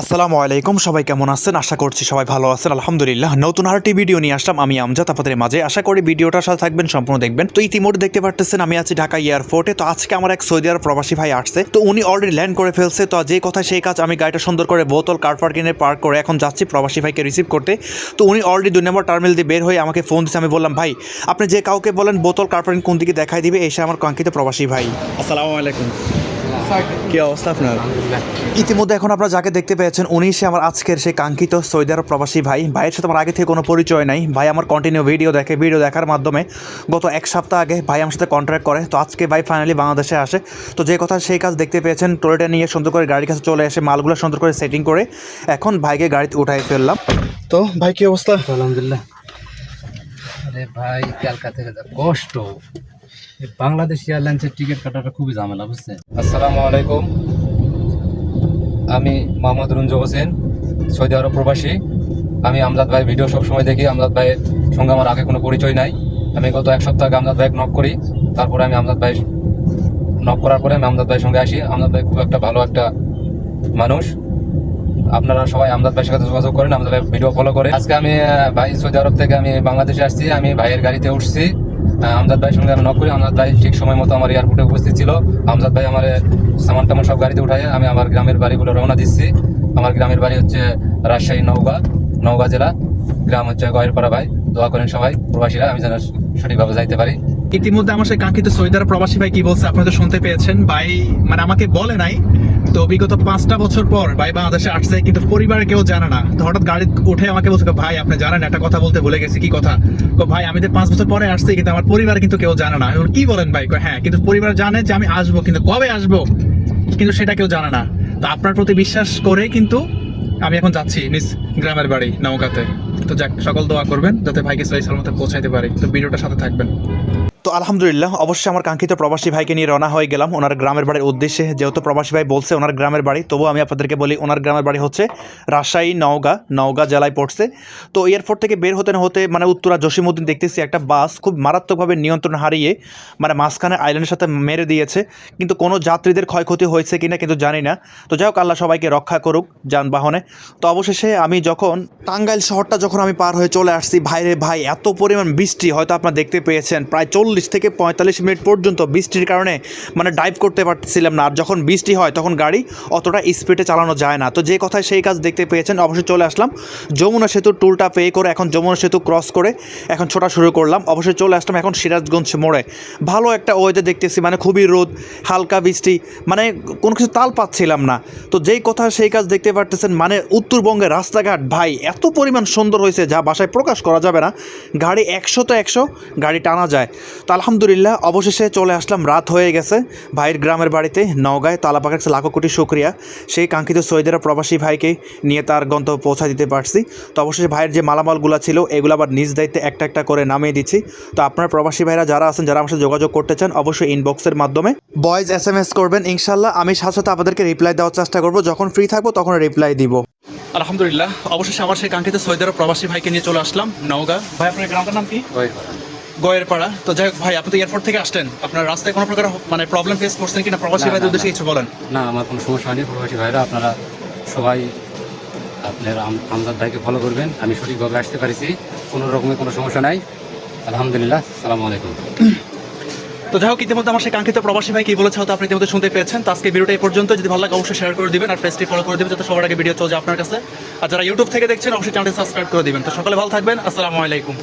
আসসালামু আলাইকুম, সবাই কেমন আছেন? আশা করছি সবাই ভালো আছেন। আলহামদুলিল্লাহ, নতুন আরেকটি ভিডিও নিয়ে আসলাম আমি আমজাদ আপনাদের মাঝে। আশা করি ভিডিওটার সাথে থাকবেন, সম্পূর্ণ দেখবেন। তো ইতিমধ্যে দেখতে পারতেছেন, আমি আছি ঢাকা এয়ারপোর্টে। তো আজকে আমার এক সৌদি আরব প্রবাসী ভাই আসছে। তো উনি অলরেডি ল্যান্ড করে ফেলছে। তো যে কথা সেই কাজ আমি গাড়িটা সুন্দর করে বোতল, কার পার্কিংয়ে পার্ক করে এখন যাচ্ছি প্রবাসী ভাইকে রিসিভ করতে। তো উনি অলরেডি দুই নম্বর টার্মিনাল দিয়ে বের হয়ে আমাকে ফোন দিচ্ছে আমি বললাম, ভাই, আপনি যে কাউকে বলেন বোতল, কার পার্কিং কোন দিকে দেখাই দিবে? এসে আমার কাঙ্ক্ষিত প্রবাসী ভাই। আসসালামু আলাইকুম। কি অবস্থা আপনার? ইতিমধ্যে এখন আপনারা যাকে দেখতে পেয়েছেন উনি সে আমার আজকের সেই কাঙ্ক্ষিত সৌদি আরব প্রবাসী ভাই। ভাইয়ের সাথে আমার আগে থেকে কোনো পরিচয় নাই। ভাই আমার কন্টিনিউ ভিডিও দেখে ভিডিও দেখার মাধ্যমে গত এক সপ্তাহ আগে ভাই আমার সাথে কন্ট্রাক্ট করে। তো আজকে ভাই ফাইনালি বাংলাদেশে আসে। তো যে কথা সেই কাজ দেখতে পেয়েছেন টোলেটা নিয়ে সুন্দর করে গাড়ির কাছে চলে এসে মালগুলো সুন্দর করে সেটিং করে এখন ভাইকে গাড়িতে উঠাই ফেললাম। তো ভাই কি অবস্থা? আলহামদুলিল্লাহ। আরে ভাই ক্যালকা থেকে কষ্ট। বাংলাদেশ এয়ারলাইন্সের টিকিট কাটাটা খুবই ঝামেলা, বুঝছেন? আসসালামু আলাইকুম। আমি মোহাম্মদ রুঞ্জু হোসেন, সৌদি আরব প্রবাসী। আমি আমজাদ ভাই ভিডিও সবসময় দেখি। আমজাদ ভাইয়ের সঙ্গে আমার আগে কোনো পরিচয় নাই। আমি গত এক সপ্তাহ আগে আমজাদ ভাই নক করি। তারপরে আমি আমজাদ ভাই নক করার পরে আমি আমজাদ ভাইয়ের সঙ্গে আসি। আমজাদ ভাই খুব একটা ভালো একটা মানুষ। আপনারা সবাই আমজাদ ভাইয়ের সাথে যোগাযোগ করেন, আমজাদ ভাই ভিডিও ফলো করে। আজকে আমি ভাই সৌদি আরব থেকে আমি বাংলাদেশে আসছি। আমি ভাইয়ের গাড়িতে উঠছি। আমজাদ ভাইয়ের সঙ্গে আমি নক করি। আমজাদ ভাই ঠিক সময় মতো আমার এয়ারপোর্টে উপস্থিত ছিল। আমজাদ ভাই আমার সামান টামান সব গাড়িতে উঠাই আমি আমার গ্রামের বাড়িগুলো রওনা দিচ্ছি। আমার গ্রামের বাড়ি হচ্ছে রাজশাহী নওগাঁ নওগাঁ জেলা। গ্রাম হচ্ছে গয়েরপাড়া ভাই। দোয়া করেন সবাই, প্রবাসীরা। আমি যেন সঠিকভাবে যাইতে পারি। ইতিমধ্যে আমার সেই কাঙ্ক্ষিত সৌদি আরব প্রবাসী ভাই কি বলছে আপনি তো শুনতে পেয়েছেন। ভাই মানে আমাকে বলে নাই, তো বিগত পাঁচটা বছর পর ভাই বাংলাদেশে আসছে, কিন্তু পরিবারে কেউ জানে না। তো হঠাৎ গাড়ি উঠে আমাকে বলছে ভাই, আপনি জানেন, একটা কথা বলতে ভুলে গেছি, কি কথা? কো ভাই, আমি তো পাঁচ বছর পরে আসছি, কিন্তু আমার পরিবারে কিন্তু কেউ জানে না। কি বলেন ভাই? হ্যাঁ কিন্তু পরিবার জানে যে আমি আসব, কিন্তু কবে আসব? কিন্তু সেটা কেউ জানে না। তো আপনার প্রতি বিশ্বাস করে কিন্তু আমি এখন যাচ্ছি নিজ গ্রামের বাড়ি নৌকাতে তো যাক, সকল দোয়া করবেন, যাতে ভাইকে সহি সালামতে পৌঁছাইতে পারি। তো ভিডিওটার সাথে থাকবেন। তো আলহামদুলিল্লাহ, অবশ্যই আমার কাঙ্ক্ষিত প্রবাসী ভাইকে নিয়ে রওনা হয়ে গেলাম। ওনার গ্রামের বাড়ির উদ্দেশ্যে যেহেতু প্রবাসী ভাই বলছে ওনার গ্রামের বাড়ি, তবুও আমি আপনাদেরকে বলি ওনার গ্রামের বাড়ি হচ্ছে রাজশাহী, নওগাঁ নওগাঁ জেলায় পড়ছে। তো এয়ারপোর্ট থেকে বের হতে না হতে মানে উত্তরা জসিমুদ্দিন দেখতেছি একটা বাস খুব মারাত্মকভাবে নিয়ন্ত্রণ হারিয়ে মানে মাঝখানে আইল্যান্ডের সাথে মেরে দিয়েছে। কিন্তু কোনো যাত্রীদের ক্ষয়ক্ষতি হয়েছে কিনা কিন্তু জানি না। তো যাই হোক, আল্লাহ সবাইকে রক্ষা করুক যানবাহনে। তো অবশেষে আমি যখন টাঙ্গাইল শহরটা যখন আমি পার হয়ে চলে আসছি, ভাইরে ভাই, এত পরিমাণ বৃষ্টি হয়তো আপনারা দেখতে পেয়েছেন, প্রায় চল্লিশ থেকে পঁয়তাল্লিশ মিনিট পর্যন্ত বৃষ্টির কারণে মানে ড্রাইভ করতে পারছিলাম না। আর যখন বৃষ্টি হয়, তখন গাড়ি অতটা স্পিডে চালানো যায় না। তো যে কথায় সেই কাজ দেখতে পেয়েছেন, অবশ্যই চলে আসলাম। যমুনা সেতু টুলটা পে করে এখন যমুনা সেতু ক্রস করে এখন ছোটা শুরু করলাম। অবশ্যই চলে আসলাম এখন সিরাজগঞ্জ মোড়ে। ভালো একটা ওয়েদার দেখতেছি মানে খুবই রোদ, হালকা বৃষ্টি মানে কোনো কিছু তাল পাচ্ছিলাম না। তো যেই কথা সেই কাজ দেখতে পারতেছেন মানে উত্তরবঙ্গের রাস্তাঘাট, ভাই, এত পরিমাণ সুন্দর হয়েছে যা বাসায় প্রকাশ করা যাবে না। গাড়ি একশো তো একশো, গাড়ি টানা যায়। তো আলহামদুলিল্লাহ অবশেষে চলে আসলাম রাত হয়ে গেছে। ভাইয়ের গ্রামের বাড়িতে নওগাঁয় তালাপাকের লাখো কোটি শুক্রিয়া। সেই কাঙ্ক্ষিত সৈদের প্রবাসী ভাইকে নিয়ে তার গন্তব্য পৌঁছা দিতে পারছি। তো অবশেষে ভাইয়ের যে মালামালগুলো ছিল এগুলো আবার নিজ দায়িত্বে একটা একটা করে নামিয়ে দিচ্ছি। তো আপনার প্রবাসী ভাইরা যারা আছেন যারা আমার সাথে যোগাযোগ করতে চান অবশ্যই ইনবক্সের মাধ্যমে বয়েজ এস এম এস করবেন। ইনশাল্লাহ আমি সাথে সাথে আপনাদেরকে রিপ্লাই দেওয়ার চেষ্টা করব। যখন ফ্রি থাকব তখন রিপ্লাই দিব। আলহামদুলিল্লাহ অবশেষে আমার সেই কাঙ্ক্ষিত সৈদের প্রবাসী ভাইকে নিয়ে চলে আসলাম নওগাঁ। ভাই আপনার গ্রামটার নাম কি? গয়ের পাড়া তো যাই হোক ভাই আপনি তো এয়ারপোর্ট থেকে আসলেন। আপনার রাস্তায় কোনো প্রকার মানে প্রবলেম ফেস করছেন কিনা প্রবাসী ভাইদের উদ্দেশ্যে কিছু বলেন। না আমার কোনো সমস্যা হয়নি। প্রবাসী ভাইরা আপনারা সবাই আপনার আম- আমজাদ ভাইকে ফলো করবেন। আমি সঠিকভাবে আসতে পারিছি। কোনো রকমের কোনো সমস্যা নাই। আলহামদুলিল্লাহ। সালামু আলাইকুম। তো যাই হোক ইতিমধ্যে আমার সেই কাঙ্ক্ষিত প্রবাসী ভাই কি বলেছে হয়তো আপনি ইতিমধ্যে শুনতে পেয়েছেন। তো আজকে ভিডিওটা এই পর্যন্ত। যদি ভালো লাগে অবশ্যই শেয়ার করে দিবেন আর পেজটি ফলো করে দিবেন যাতে সবার আগে ভিডিও চলে যায় আপনার কাছে। আর যারা ইউটিউব থেকে দেখছেন অবশ্যই চ্যানেলটি সাবস্ক্রাইব করে দিবেন। তো সকালে ভালো থাকবেন। আসসালামু আলাইকুম।